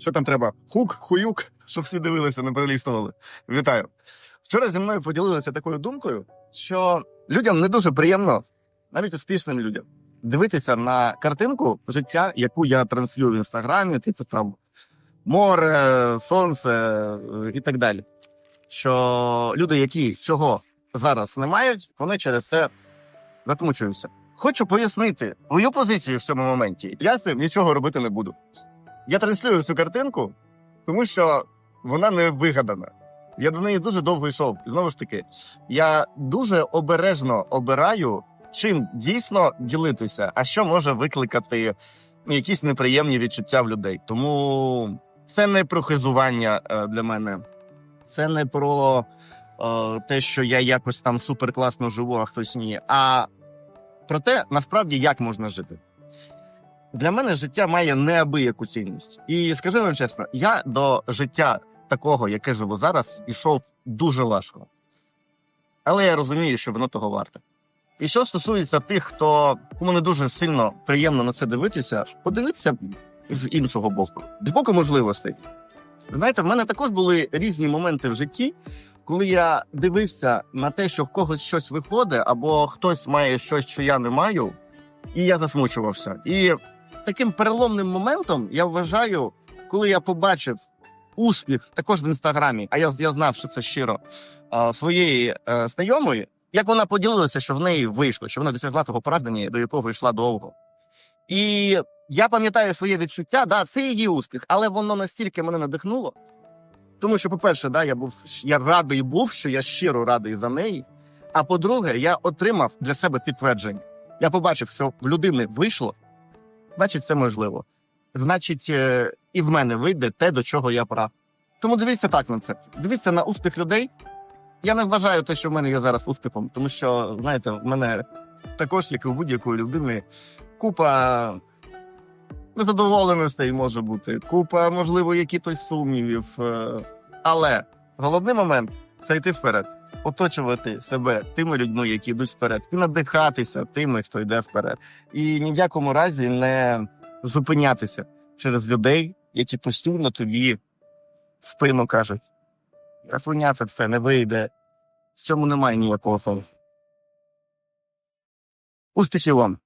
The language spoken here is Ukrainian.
Що там треба? Хук, хуюк, щоб всі дивилися, не перелістували. Вітаю. Вчора зі мною поділилися такою думкою, що людям не дуже приємно, навіть успішним людям, дивитися на картинку життя, яку я транслюю в інстаграмі, типу там море, сонце е, і так далі. Що люди, які цього зараз не мають, вони через це затмучуються. Хочу пояснити свою позицію в цьому моменті. Я з цим нічого робити не буду. Я транслюю цю картинку, тому що вона не вигадана. Я до неї дуже довго йшов. І знову ж таки, я дуже обережно обираю, чим дійсно ділитися, а що може викликати якісь неприємні відчуття в людей. Тому це не про хизування е, для мене, це не про е, те, що я якось там суперкласно живу, а хтось ні. А про те, насправді, як можна жити. Для мене життя має неабияку цінність. І скажу вам чесно, я до життя такого, яке живу зараз, ішов дуже важко. Але я розумію, що воно того варте. І що стосується тих, хто кому не дуже сильно приємно на це дивитися, подивитися з іншого боку, з боку можливостей. Знаєте, в мене також були різні моменти в житті, коли я дивився на те, що в когось щось виходить, або хтось має щось, що я не маю, і я засмучувався. І таким переломним моментом я вважаю, коли я побачив успіх також в інстаграмі, а я, я знав, що це щиро своєї е, знайомої, як вона поділилася, що в неї вийшло, що вона досягла того прагнення, до якого йшла довго. І я пам'ятаю своє відчуття, да, це її успіх, але воно настільки мене надихнуло. Тому що, по-перше, да, я був я радий був, що я щиро радий за неї. А по-друге, я отримав для себе підтвердження. Я побачив, що в людини вийшло, значить, це можливо. Значить, е, і в мене вийде те, до чого я прав. Тому дивіться так на це. Дивіться на успіх людей. Я не вважаю те, що в мене є зараз успіхом, тому що, знаєте, в мене також, як і у будь-якої людини, купа незадоволеностей може бути, купа, можливо, якихось сумнівів. е, Але головний момент це йти вперед, оточувати себе тими людьми, які йдуть вперед, і надихатися тими, хто йде вперед. І ні в якому разі не зупинятися через людей, які постійно тобі в спину кажуть: Рафуня, це не вийде. В цьому немає ніякого фону. Успіхів вам!